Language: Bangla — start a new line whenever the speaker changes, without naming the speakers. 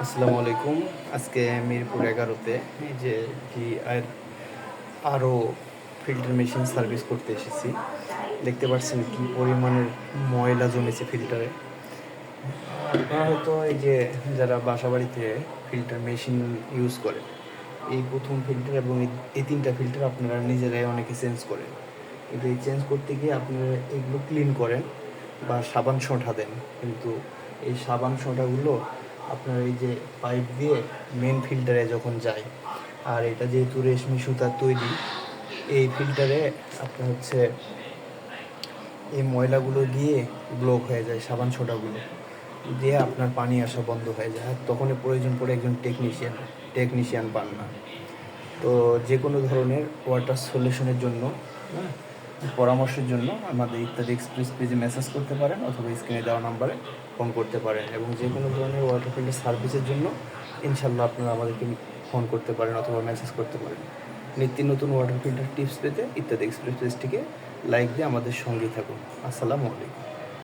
আসসালামু আলাইকুম। আজকে মিরপুর এগারোতে এই যে কি আর আরও ফিল্টার মেশিন সার্ভিস করতে এসেছি। দেখতে পাচ্ছেন কি পরিমাণের ময়লা জমেছে ফিল্টারে। আপনারা হয়তো এই যে যারা বাসা বাড়িতে ফিল্টার মেশিন ইউজ করে, এই প্রথম ফিল্টার এবং এই- তিনটা ফিল্টার আপনারা নিজেরাই অনেকে চেঞ্জ করেন। কিন্তু এই চেঞ্জ করতে গিয়ে আপনারা এগুলো ক্লিন করেন বা সাবান ছঁটা দেন। কিন্তু এই সাবান ছঁটাগুলো আপনার এই যে পাইপ দিয়ে মেন ফিল্টারে যখন যায় আর এটা যেহেতু রেশমি সুতার তৈরি এই ফিল্টারে আপনার হচ্ছে এই ময়লাগুলো গিয়ে ব্লক হয়ে যায় সাবান ছোটাগুলো। দিয়ে আপনার পানি আসা বন্ধ হয়ে যায়। আর তখনই প্রয়োজন পড়ে একজন টেকনিশিয়ান টেকনিশিয়ান পান না। তো যে কোনো ধরনের ওয়াটার সলিউশনের জন্য হ্যাঁ, পরামর্শের জন্য আমাদের ইত্যাদি এক্সপ্রেস পেজে মেসেজ করতে পারেন অথবা স্ক্রিনে দেওয়া নাম্বারে ফোন করতে পারেন এবং যে কোনো ধরনের ওয়াটার ফিল্ডের সার্ভিসের জন্য ইনশাল্লাহ আপনারা আমাদেরকে ফোন করতে পারেন অথবা মেসেজ করতে পারেন। নিত্য নতুন ওয়াটার ফিল্টার টিপস পেতে ইত্যাদি এক্সপ্রেস পেজটিকে লাইক দিয়ে আমাদের সঙ্গেই থাকুন। আসসালামু আলাইকুম।